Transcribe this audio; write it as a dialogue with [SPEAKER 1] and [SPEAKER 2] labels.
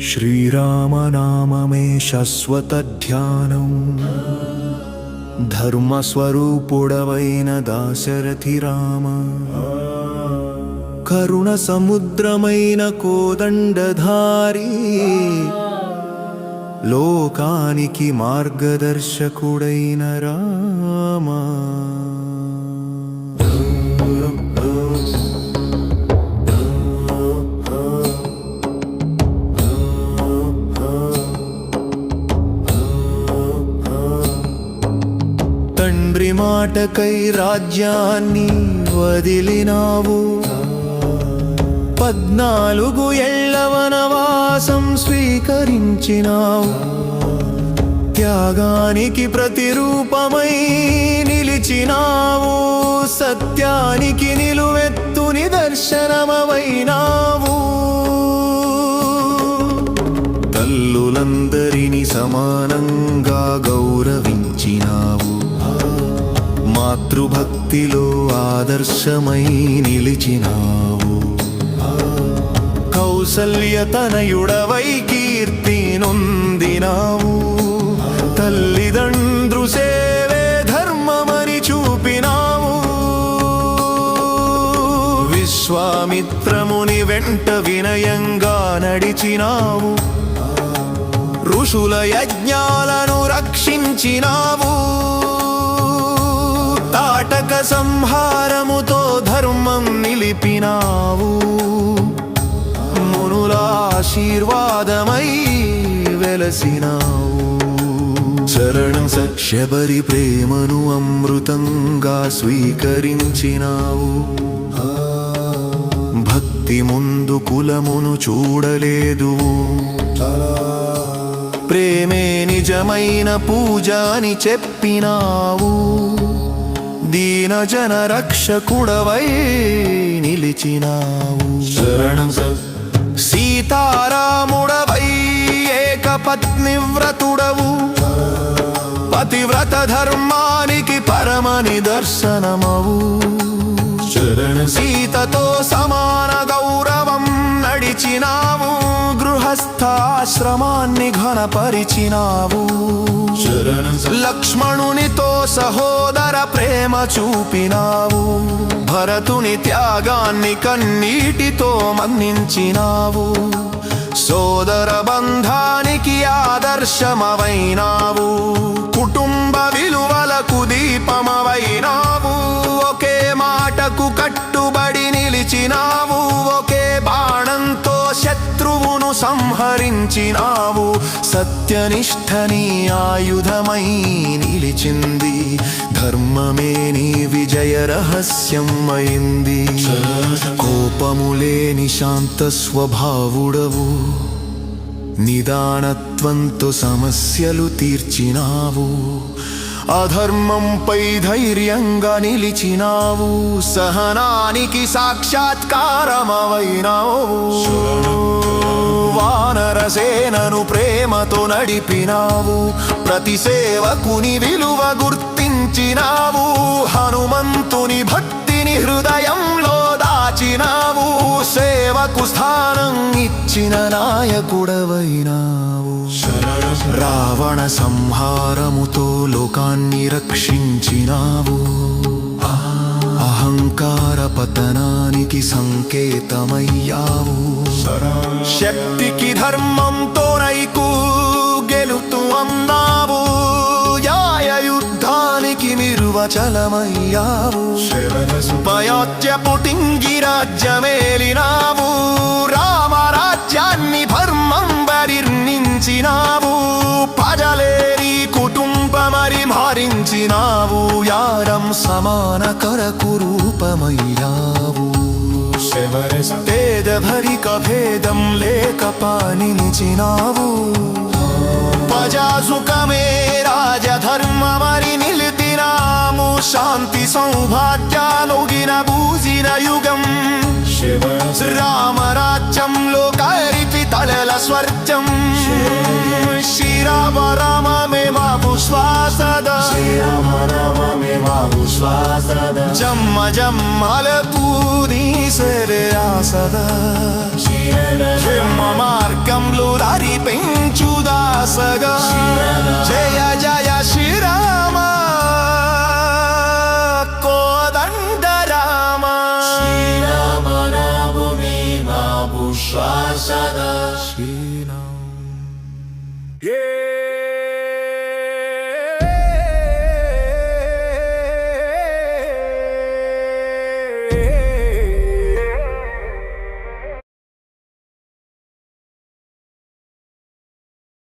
[SPEAKER 1] శ్రీరామనామమే శాశ్వతధ్యానం ధర్మస్వరూపుడవైన దాశరథి రామ కరుణ సముద్రమైన కోదండధారి లోకానికి మార్గదర్శకుడైన మాటకై రాజ్యాన్ని వదిలినావు. పద్నాలుగు ఎళ్ళవనవాసం స్వీకరించినావు. త్యాగానికి ప్రతిరూపమై నిలిచినావు. సత్యానికి నిలువెత్తు నిదర్శనమవైనావు. తల్లులందరినీ సమానంగా గౌరవించినావు. మాతృభక్తిలో ఆదర్శమై నిలిచినావు. కౌసల్యతనయుడవై కీర్తి నొందినావు. తల్లిదండ్రు సేవే ధర్మమని చూపినావు. విశ్వామిత్రముని వెంట వినయంగా నడిచినావు. ఋషుల యజ్ఞాలను రక్షించినావు. తాటక సంహారముతో ధర్మం నిలిపినావు. మునుల ఆశీర్వాదమై వెలసినావు. శరణం సక్షబరి ప్రేమను అమృతంగా స్వీకరించినావు. భక్తి ముందు కులమును చూడలేదు. ప్రేమే నిజమైన పూజ అని చెప్పినావు. దీనజన రక్షకుడవై నిలిచినావు. శరణం సీతారాముడవై ఏకపత్ని వ్రతుడవు పతివ్రత ధర్మానికి పరమ నిదర్శనమవు. శరణ సీతతో సమాన గౌరవం నడిచినావు. గృహస్థాశ్రమాన్ని ఘనపరిచినావు. లక్ష్మణునితో సహోదర ప్రేమ చూపినావు. భరతుని త్యాగాన్ని కన్నీటితో మన్నించినావు. సోదర బంధానికి ఆదర్శమవైనావు. కుటుంబ విలువలకు దీపమవైనావు. ఒకే మాటకు కట్టుబడి ధరించినావు సత్యనిష్ట నీ ఆయుధమై నిలిచింది. ధర్మమే నీ విజయ రహస్యం అయింది కోపములేని శాంత స్వభావుడవు. నిదానత్వంతో సమస్యలు తీర్చినావు. అధర్మంపై ధైర్యంగా నిలిచినావు. సహనానికి సాక్షాత్కారమవైనావు. వానరసేనను ప్రేమతో నడిపినావు. ప్రతి సేవకుని విలువ గుర్తించినావు. హనుమంతుని భక్తిని హృదయంలో దాచినావు. సేవకు స్థానం ఇచ్చిన నాయకుడవైనావు. రావణ సంహారముతో లోకాన్ని రక్షించినావు. అహంకార పతనానికి సంకేతమయ్యావు. శక్తి ధర్మంతో నైకు గెలుతూ అన్నావు యాయ యుద్ధానికి నిర్వచలమయ్యావు పయాత్య పుటింగి రాజ్యమేలినావు. రామరాజ్యాన్ని ధర్మం బరిర్నించినావు ప్రజలేరి కుటుంబమరి మారించినావు. యారం సమాన కరకు రూపమయ్యావు పేద భరిక భేదం లేక పానించినావు ప్రజాసుఖమే రాజధర్మమరి నిలిపినాము. శాంతి సౌభాగ్యాలోగిన బూసిన యుగం. రామరాజ్యంలో కరిపి తలల స్వర్గం శ్రీరామ రామ మే మాపు శ్వాసద. ಸೇವಾವು ಶ್ವಾಸದ ಜಮ್ಮ ಜಮ್ಮಲ ಪೂರಿ ಸೆರೆಯಾ ಸದಾ జన్మ మార్గంలో దారి పెంచు దాసగా. జయ జయ శ్రీరామ. కోదండ రామ శ్రీరామ.
[SPEAKER 2] శ్రీరామ